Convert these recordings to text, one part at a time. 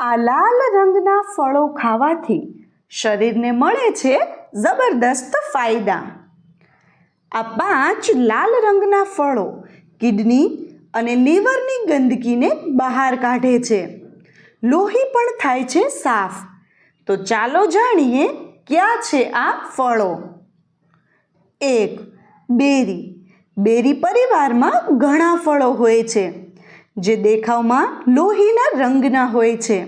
આ લાલ રંગના ફળો ખાવાથી શરીરને મળે છે જબરદસ્ત ફાયદા. આ પાંચ લાલ રંગના ફળો કિડની અને લીવરની ગંદકીને બહાર કાઢે છે. લોહી પણ થાય છે સાફ. તો ચાલો જાણીએ ક્યાં છે આ ફળો. એક, બેરી. બેરી પરિવારમાં ઘણા ફળો હોય છે. જે દેખાવમાં લોહીના રંગના હોય છે.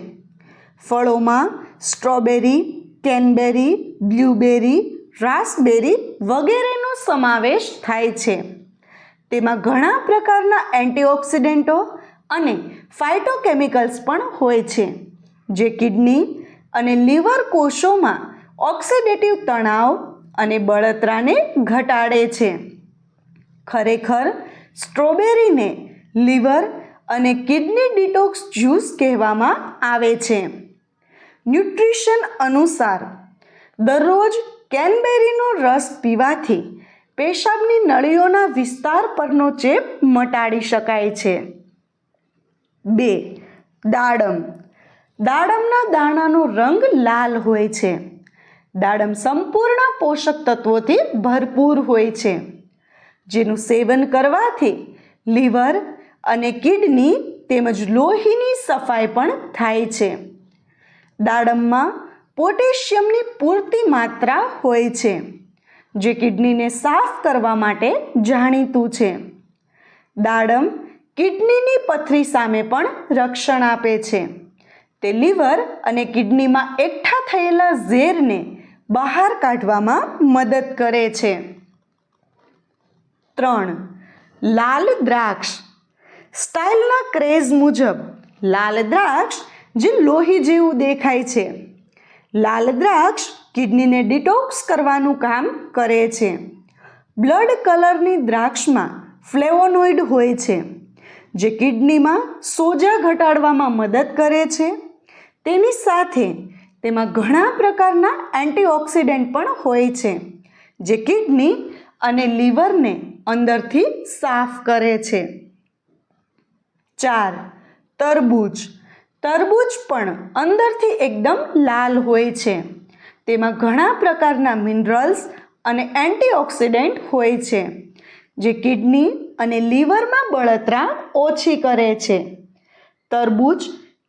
ફળોમાં સ્ટ્રોબેરી, કેનબેરી બ્લ્યુબેરી રાસબેરી વગેરેનો સમાવેશ થાય છે. તેમાં ઘણા પ્રકારના એન્ટીઓક્સિડન્ટો અને ફાઇટોકેમિકલ્સ પણ હોય છે, જે કિડની અને લીવર કોષોમાં ઓક્સિડેટિવ તણાવ અને બળતરાને ઘટાડે છે. ખરેખર, સ્ટ્રોબેરીને લીવર અને કિડની ડિટોક્સ જ્યુસ કહેવામાં આવે છે. ન્યુટ્રિશન અનુસાર, દરરોજ કેનબેરીનો રસ પીવાથી પેશાબની નળીઓના વિસ્તાર પરનો ચેપ મટાડી શકાય છે. બે, દાડમ. દાડમના દાણાનો રંગ લાલ હોય છે. દાડમ સંપૂર્ણ પોષક તત્વોથી ભરપૂર હોય છે. જેનું સેવન કરવાથી લીવર અને કિડની તેમજ લોહીની સફાઈ પણ થાય છે. દાડમમાં પોટેશિયમની પૂરતી માત્રા હોય છે, જે કિડનીને સાફ કરવા માટે જાણીતું છે. દાડમ કિડનીની પથરી સામે પણ રક્ષણ આપે છે. તે લીવર અને કિડનીમાં એકઠા થયેલા ઝેરને બહાર કાઢવામાં મદદ કરે છે. ત્રણ, લાલ દ્રાક્ષ સ્ટાઇલના ક્રેઝ મુજબ લાલ દ્રાક્ષ જે લોહી જેવું દેખાય છે. લાલ દ્રાક્ષ કિડનીને ડિટોક્સ કરવાનું કામ કરે છે. બ્લડ કલરની દ્રાક્ષમાં ફ્લેવોનોઇડ હોય છે, જે કિડનીમાં સોજા ઘટાડવામાં મદદ કરે છે. તેની સાથે તેમાં ઘણા પ્રકારના એન્ટીઓક્સિડન્ટ પણ હોય છે, જે કિડની અને લીવરને અંદરથી સાફ કરે છે. ચાર. તરબૂચ. તરબૂચ પણ અંદરથી એકદમ લાલ હોય છે. તેમાં ઘણા પ્રકારના મિનરલ્સ અને એન્ટીઓક્સિડન્ટ હોય છે, જે કિડની અને લીવરમાં બળતરા ઓછી કરે છે. તરબૂચ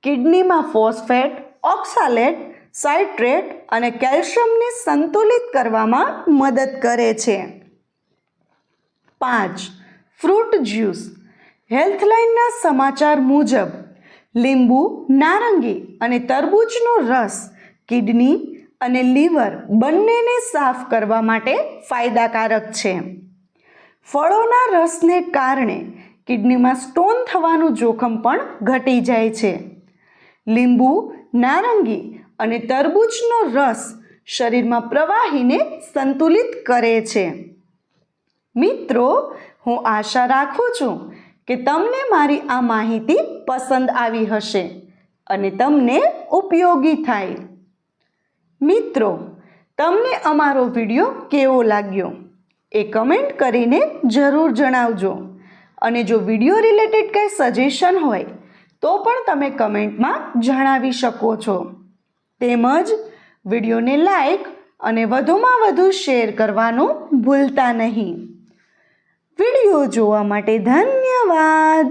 કિડનીમાં ફોસ્ફેટ, ઓક્સાલેટ, સાઇટ્રેટ અને કેલ્શિયમને સંતુલિત કરવામાં મદદ કરે છે. પાંચ. Fruit juice. હેલ્થલાઇનના સમાચાર મુજબ, લીંબુ, નારંગી અને તરબૂચનો રસ, કિડની અને લીવર બંનેને સાફ કરવા માટે ફાયદાકારક છે. ફળોના રસને કારણે કિડનીમાં સ્ટોન થવાનું જોખમ પણ ઘટી જાય છે. લીંબુ, નારંગી અને તરબૂચનો રસ શરીરમાં પ્રવાહીને સંતુલિત કરે છે. મિત્રો, હું આશા રાખું છું કે તમને મારી આ માહિતી પસંદ આવી હશે અને તમને ઉપયોગી થાય. મિત્રો, તમને અમારો વીડિયો કેવો લાગ્યો એ કમેન્ટ કરીને જરૂર જણાવજો. અને જો વીડિયો રિલેટેડ કંઈ સજેશન હોય, તો પણ તમે કમેન્ટમાં જણાવી શકો છો. તેમજ વિડીયોને લાઈક અને વધુમાં વધુ શેર કરવાનું ભૂલતા નહીં. વીડિયો જોવા માટે ધન્યવાદ ধন্যবাদ